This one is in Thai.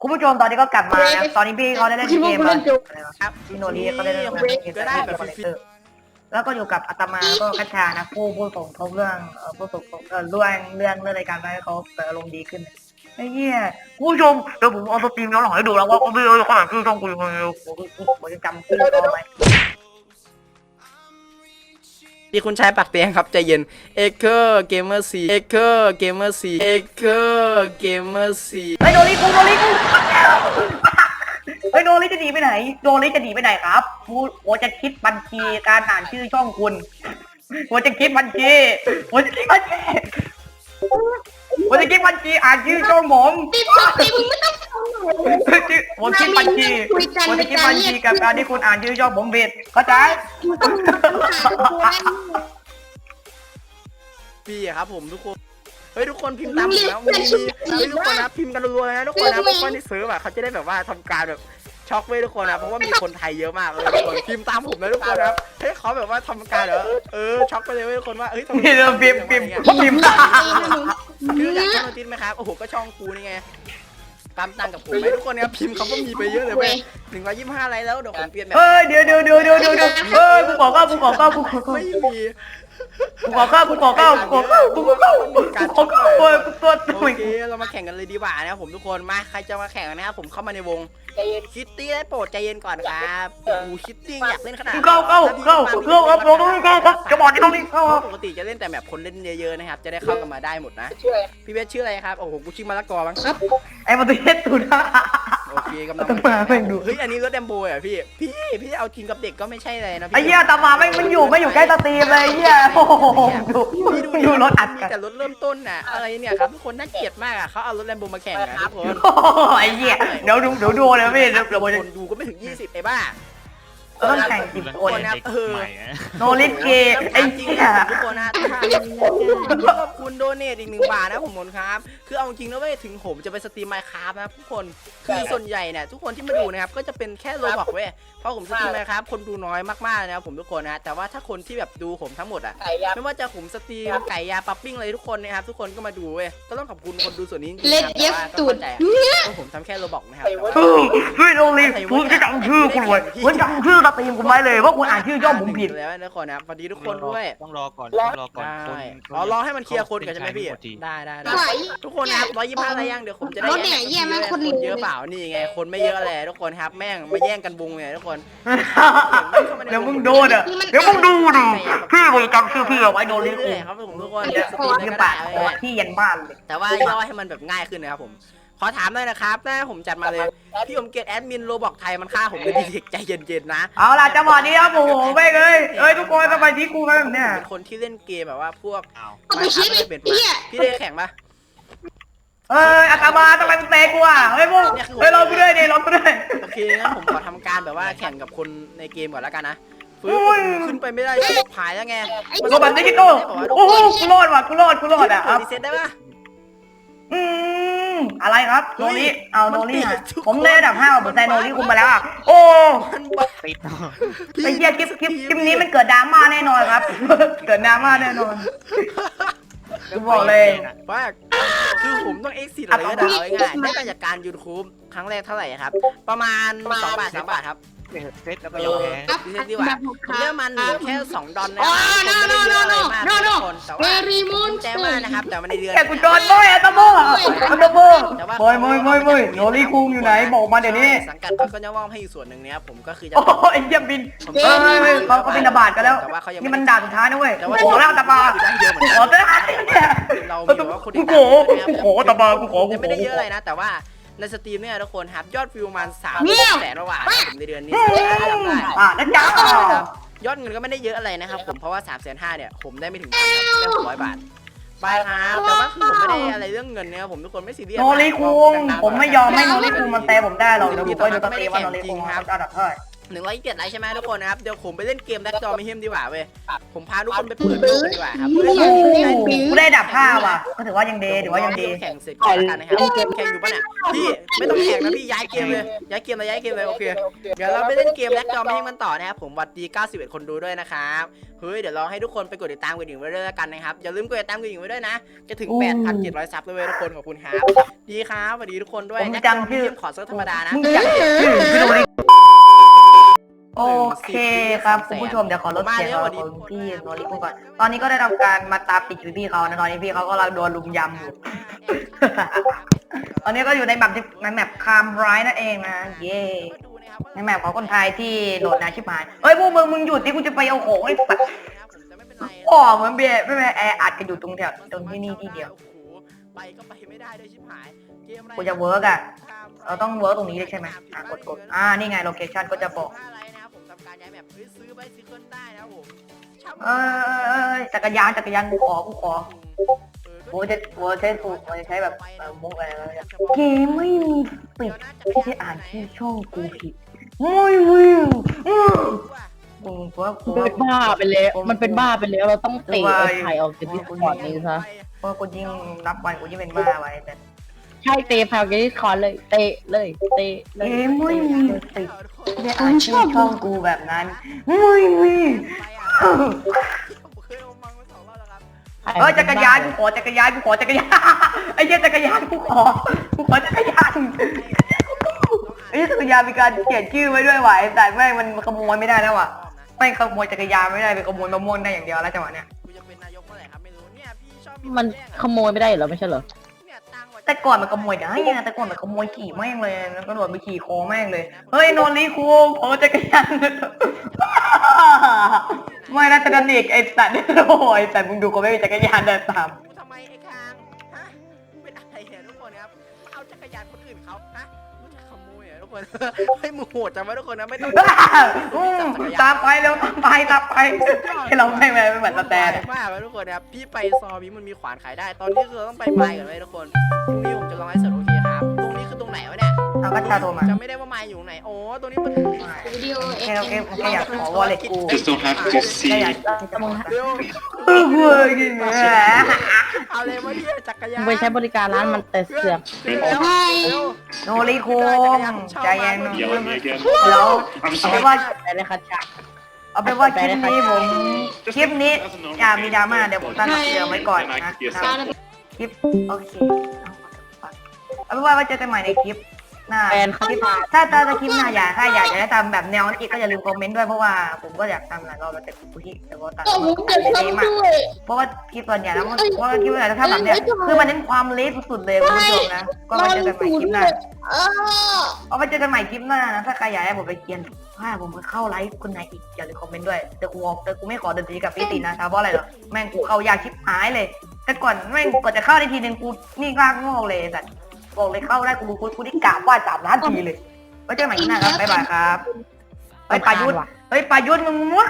คุณผู้ชมตอนนี้ก็กลับมานะครับ ตอนนี้พี่เขาได้เล่นคิดเกว่ามกูมาเล่นจุกครับพี่โนรีเขาได้เล่นเกมก็ได้แบบฟรีแล้วก็อยู่กับอาตมาก็คัชชานะผู้ผู้ส่งทบเรื่องเอ่อผู้ส่งทบเอ่อเรื่องเรื่องเรื่องรายการไปให้เขาเปิดอารมณ์ดีขึ้นไอ้เหี้ยคุณผู้ชมเดี๋ยวผมเอาสตรีมย้อนหลังให้ดูแล้วว่าเขาไม่รู้เขาอ่านชื่อช่องกูยังไงผมผมจะจำชื่อเขาไหม ที่คุณชายปักเตียงครับใจเย็นเอเคอร์เกมเมอร์ซีเอเคอร์เกมเมอร์ซีเอเคอร์เกมเมอร์ซีไอ้ยโดริกูโดริกูไอ้ยโดริจะหนีไปไหน โดริจะหนีไปไหนครับกูผมจะคิดบัญชีการอ่านชื่อช่องคุณผมจะคิดบัญชีผมจะคิดบัญชีผมจะคิดบัญชีอ่านชื่อช่องผมติดสติมึงไม่ต้องฟังหนูผมคิดบัญชีผมจะคิดบัญชีกับการที่คุณอ่านชื่อช่องผมผิดเข้าใจ มึงต้องหากูนั่นพี่อะครับผมทุกคน เฮ้ยทุกคนพิมพ์ตามผมแล้วมีเฮ้ยทุกคนนะพิมพ์กันรัวๆเลยนะทุกคนนะเพราะว่าในเซิร์ฟอะเขาจะได้แบบว่าทำการแบบช็อกเว้ยทุกคนนะเพราะว่ามีคนไทยเยอะมากเลยทุกคนพิมพ์ตามผมนะทุกคนนะให้เขาแบบว่าทำการแบบเออช็อกไปเลยเว้ยทุกคนว่าเฮ้ยทำไมนี่เราพิมพ์พิมพ์พิมพ์คืออยากช่องติดไหมครับ โอ้โห ก็ช่องกูนี่ไง ตามตังค์กับผมไหมทุกคนนะครับพิมพ์เขาก็มีไปเยอะเลยเว้ยหนึ่งร้อยยี่สิบห้าไลค์แล้วเดี๋ยวผมเปลี่ยนแบบเฮ้ยเดี๋ยวเดี๋ยวเดี๋ยวเดี๋ยวเดี๋ยวเดี๋ยวเฮ้ยกูขอเข้ากูขอเข้ากูขอเข้าไม่มี กูขอเข้ากูขอเข้ากูขอเข้ากูขอเข้ากูขอเข้าเฮ้ยกูตัวโอตัวเคเรามาแข่งกันเลยดีกว่านะครับผมทุกคนมาใครจะมาแข่งกันนะครับผมเข้ามาในวงคิตตี้ได้โปรดใจเย็นก่อนครับโอ้โหคิตตี้อยากเล่นขนาดนั้นเข้าเข้าเข้าเข้าครับผมเข้าครับจะบอกที่ตรงนี้เข้าปกติจะเล่นแต่แบบคนเล่นเยอะๆนะครับจะได้เข้ากันมาได้หมดนะพี่เบสชื่ออะไรครับโอ้โหกูชื่อมะละกอบ้างไอ้มาตุเทสตุนะโอ เคกำลังต้องมาแม่งดู เฮ้ยอันนี้รถแดมโบอะพี่ พี่พี่เอาจริงกับเด็กก็ไม่ใช่เลยนะพี่ไอ้เหี้ยตามมาไม่มันอยู่ไม่อยู่ใกล้สตรีมเลยไอ้เหี้ยโอ้โหดูพี่ดูดูรถอัดมีกันแต่รถเริ่มต้นน่ะอะไรเนี่ยครับทุกคนน่าเกลียดมากอะเขาเอารถแลมโบมาแข่งอะทุกคนโอ้ไอ้เหี้ยเดี๋ยวดูเดี๋ยวดูเลยพี่เดี๋ยวเดี๋ยวผมจะคนดูก็ไม่ถึง 20ไอ้บ้า ต้องแข่งสิบคนนะเออ โนลิสเกไอ้จริงเหี้ยทุกคนนะขอบคุณโดเนทอีกหนึ่งบาทนะผมมนครับ คือเอาจริงนะเว้ยถึงผมจะไปสตรีมไมค์ครับนะทุกคนคือส่วนใหญ่เนี่ยทุกคนที่มาดูนะครับก็จะเป็นแค่โลบอกเว้ยเพราะผมสตรีมไมค์ครับคนดูน้อยมากๆนะครับผมทุกคนนะแต่ว่าถ้าคนที่แบบดูผมทั้งหมดอะไม่ว่าจะผมสตรีมไก่ยาปั๊บปิ้งอะไรทุกคนนะครับทุกคนก็มาดูเว้ยก็ต้องขอบคุณคนดูส่วนนี้จริงๆเล็ดนะเย็บแต่ว่าก็ตูดเข้าใจอะว่าผมทำแค่โลบอกนะครับแต่ว่า เฮ้ยเฮ้ยโนลิสคุณจะจำชื่อคุณไว้คุณจำชื่อสตรีมคุณไว้เลยว่าคุณอ่านชื่อย่อผมผิด แล้วนะทุกคนนะสวัสดีทุกคนด้วย ต้องรอก่อนต้องรอก่อนได้คนอ๋อรอให้มันเคลียร์คนก่อนใช่ไหมพี่ ได้ได้ได้ไหวทุกคนนะครับร้อยยี่สิบห้าอะไรยังเดี๋ยวผมจะได้รถเนี่ยแย่มากคนเยอะเปล่านี่ไงคนไม่เยอะแหละทุกคนครับแม่งมาแย่งกันบุงเลยทุกคนเดี๋ยวมึงโดนอะเดี๋ยวมึงดูดิพี่ผมจำชื่อพี่เอาไว้โนลิสเรื่อยๆครับผมทุกคนเดี๋ยวสตรีมพี่ก็ปาได้ดพี่ยันบ้านเลยแต่ว่าย่อให้มันแบบง่ายขึ้นนะครับผม ขอถามหน่อยนะครับถ้าผมจัดมาเลย พี่ผมเกตแอดมินโรบอกไทยมันฆ่าผมเลยดีเด็กใจเย็นๆนะเอาล่ะจังหวะนี้ครับโอ้โหไม่เลยเอ้ยทุกคนทำไมที่กูมาแบบเนี้ยเป็นคนที่เล่นเกมแบบว่าพวกอ้าวเอาไปชี้ไปเป็นเหี้ยพี่ได้แข่งปะเอ้ยอาตมาทำไมมึงเตะกูอะเฮ้ยพวกเฮ้ยเรากูด้วยดิเรากูด้วยโอเคงั้นผมขอทำการแบบว่าแข่งกับคนในเกมก่อนแล้วกันนะฟื้โอ้ยนขึ้นไปไม่ได้ชิบหายแล้วไงโรบันดิจิตอลโอ้โหกูรอดว่ะกูรอดกูรอดอะครับรีเซ็ตได้ปะอืม อะไรครับโนริเอาโนริอะผมได้อันดับห้าผมแซงโนริคุมไปแล้วอะโอ้มันบ้าติดไอ้เหี้ยคลิปคลิปคลิปนี้มันเกิดดราม่าแน่นอนครับ เกิดดราม่าแน่นอนกูบอกเลยว่าคือผมต้องเอ็กซิสอะไรก็ได้เอาง่ายๆได้การจัดการยูทูบครั้งแรกเท่าไหร่ครับ ประมาณสองบาทสามบาทครับ เซตแล้วก็ยอมแพ้ครับรีเซ็ตดีกว่าแบบหกผคมรั้งเลือกมันแค่สองดอลนะอ๋อคนไม่ได้เยอะอะไรมาก no, no, no, ทุกคนแต่เวว่ารีมอนแจ้งมากนะครับ แต่มันในเดือนแกกูจอนบ่อยอะตะโบอะตะโบมอยมอยมอยมอยโนริคุงอยู่ไหนบอกมาเดี๋ยวนี้สังกัดเขาก็จะว่างให้อยู่ส่วนหนึ่งนะครับผมก็คือจะ โอ้ยเยี่ยมบินเฮ้ยเขาเขาบินระบาดกันแล้ว แต่ว่าเขายังนี่มันด่านสุดท้ายนะเว้ยแต่ว่าขอแล้วตะบาได้เยอะเหมือนขกัอนเถอะเนี่ยเรากูมีแบบว่าคนขอกูขอตะบากูขอกูยังขไม่อได้เยอะอะไรนะ แต่ว่า ในสตรีมเนี่ยทุกคนครับยอดวิวประมาณสามแสนกว่าผมในเดือนนี้ทำได้อะแล้วจ้าครับยอดเงินก็ไม่ได้เยอะอะไรนะครับผมเพราะว่า3ามแสนห้าเนี่ยผมได้ไม่ถึงพันครับได้หกร้อยบาทไปครับแต่ว่าคือผมไม่ได้อะไรเรื่องเงินเนี่ยผมทุกคนไม่ซีเรียสโนริคุงผมไม่ยอมให้โนริคุงมันเตะผมได้หรอกเดี๋ยวผมไปดูสตรีมว่าโนริคุงครับอันดับเท่าไหร่ หนึ่งร้อยยี่สิบไลค์ใช่ไหมทุกคนนะครับ เดี๋ยวผมไปเล่นเกมแบ็กดอไม่เฮมดีกว่าเว้ย ผมพาทุกคนไปเปิดโลกกันดีกว่าครับเพื่อโอ้ที่โหกูได้ดับผ้าว่ะก็ถือว่ายังดีถือว่ายังดีแข่งเสร็จก่อนละกันนะครับเกมแข่งอยู่ปะเนี่ยพี่ไม่ต้องแข่งนะพี่ย้ายเกมเลย ย้ายเกมเลยย้ายเกมเลยโอเค เดี๋ยวเราไปเล่นเกมแบ็กดอไม่เฮมกันต่อนะครับ ผมวัดดี 91 คนดูด้วยนะครับเฮ้ยเดี๋ยวเราให้ทุกคนไปกดติดตามกันหญิงไว้ด้วยแล้วกันนะครับอย่าลืมกดติดตามกันหญิงไว้ด้วยนะ จะถึง 8,700ซับเลยเว้ยทุกคนขอบคุณครับ ดีครับสวัสดีทุกคนด้วยผมแบ็คจำชื่อขอเซิร์ฟธรรมดานะมึงอยากชื่อพี่ดูดิโอ เคครับคุณผู้ชมเดี๋ยวขอลดเสียงของพี่โนริคุก่อน ตอนนี้ก็ได้ทำการมาตามติดอยู่พี่เขานะตอนนี้พี่เขากำลังโดนลุมยำอยู่ ตอนนี้ก็อยู่ในแบบที่ในแมปคามไรนั่นเองนะเย่ในแมปของคนไทยที่โหลดนะชิบหายเฮ้ยพวกมึงมึงหยุดที่กูจะไปเอาของไอ้สัตว์อ๋อเหมือนเบียร์ไม่เป็นแอร์อัดกันอยู่ตรงแถวตรงที่นี่ที่เดียวโอ้โหไปก็ไปไม่ได้ด้วยชิบหายเกมอะไรกูจะเวิร์กอะ เราต้องเวิร์กตรงนี้เลยใช่ไหมอะกดกดอ่า นี่ไงโลเคชั่นก็จะบอก ย้ายแบบเฮ้ยซื้อไบซิเคิลได้นะครับผมช่ำเอ้ยจักรยานจักรยานกูขอกูขอเออกูจะกูจะใช้กูกูจะใช้แบบเอ่อมุกอะไรนะเกมไม่มีปิดไม่ใช่อ่านชื่อช่องกูผิดไม่มีอืมกูกูว่ากูมันว่าเป็นบ้าไปแล้ว มันเป็นบ้าไปแล้ว เราต้องเตะว่าไอ้ไข่ออกจากดิสคอร์ดนี้ซะเพราะกูยิ่งรับวันกูยิ่งเป็นบ้าไว้แต่ ใช่เตะพาวจากดิสคอร์ดเลย เตะเลย เตะเลเกยมไม่มีปิดไม่ได้อ่านชื่อช่องกูแบบนั้นไม่มีเคยเอามังมาสองรอบแล้วครับเออจักรยานกูขอจักรยานกูขอจักรยานไอ้เหี้ยจักรยานกูขอกูขอจักรยานไอ้เหี้ยจักรยานมีการเขียนชื่อไว้ด้วยว่ะไอ้แต่แม่งมันขโมยไม่ได้แล้วว่ะไม่ขโมยจักรยานไม่ได้ไปขโมยมะม่วงได้อย่างเดียวแล้วจังหวะเนี้ยกูจะเป็นนายกเมื่อไหร่ครับไม่รู้เนี่ยพี่ชอบมันขโมยไม่ได้เหรอไม่ใช่เหรอเนี่ยตังค์ว่ะ แต่ก่อนมันขโมยได้ยังไงแต่ก่อนมันขโมยขี่แม่งเลยแล้วก็โดดไปขี่คอแม่งเลย เฮ้ยโนรีคูขอจักรยานไม่นะจะดันอีกไอ้สัตว์โอ้ยแต่มึงดูกูไม่มีจักรยานเดินตาม เหรอทุกคนเฮ้ยมึงโหดจังวะทุกคนนะไม่ต้องอืมตามไปเร็วตามไปตามไปให้เราไม่ไม่เหมือนสแตน มากเลยทุกคนนะครับพี่ไปซอนี้มันมีขวานขายได้ ตอนนี้คือเราต้องไปไม้กันเลยทุกคนพรุ่งนี้ผมจะลองไลฟ์สด เนี่ยเอากัญชาโทรมาจำไม่ได้ว่าไม้อยู่ตรงไหน โอ้ตรงนี้มันวิดีโอโอเอเคงโอเคโอเคอยากขอวอลเล็ตกู Just don't have to see ได้อยากจะมึงเร็วเออเว้ยกินแหมเอาเลยมาเนี่ยจักรยานมึงไปใช้บริการร้านมันแต่เสือกถึงแล้วใช่เร็วโนรีคูใจเย็น Yell at me again. เดี๋ยว I'm เอาไป sorry. ว่าแต่ได้คัดฉากเอาไปนว่าคลิปนี้ผมคลิปนี้อย่ามีดราม่าเดี๋ยวผมตั้งเตือนไว้ก่อนนะ การคลิปโอเคเอาเป็นว่าไว้เจอกันใหม่ในคลิป หน้าแฟนเขาคลิปถ้าถ้าถ้าคลิปหน้าอยากถ้าอยากจะได้ทำแบบแนวนั้นอีกก็อย่าลืมคอมเมนต์ด้วยเพราะว่าผมก็อยากทำหลายรอบแล้วแต่กูที่แต่ว่าตัดก็ผมเกิดเละทำมากด้วย เพราะว่าคลิปส่วนใหญ่แล้วมันเพราะว่าคลิปส่วนใหญ่ถ้าแบบเนี้ยคือมันเน้นความเละสุดๆเลยคุณผู้ชมนะก็ไว้เจอกันใหม่คลิปหน้าเออเอาไว้เจอกันใหม่คลิปหน้านะถ้าใครอยากให้ผมไปเกียนถ้าผมไปเข้าไลฟ์คนไหนอีกอย่าลืมคอมเมนต์ด้วยแต่กูบอกแต่กูไม่ขอดนตรีกับพี่ตินะเพราะอะไรหรอแม่งกูเข้ายากชิบหายเลยแต่ก่อนแม่งกว่าจะเข้าได้ทีนึงกูนี่กล้างโง่เลยสัตว์ บอกเลยเข้าได้กูกูกูได้กราบไหว่าสามล้านทีเลยไว้เจอกันใหม่คลิปหน้าครับบ๊ายบายครับเฮ้ยปายุทธเฮ้ยปายุทธมึงมั่ว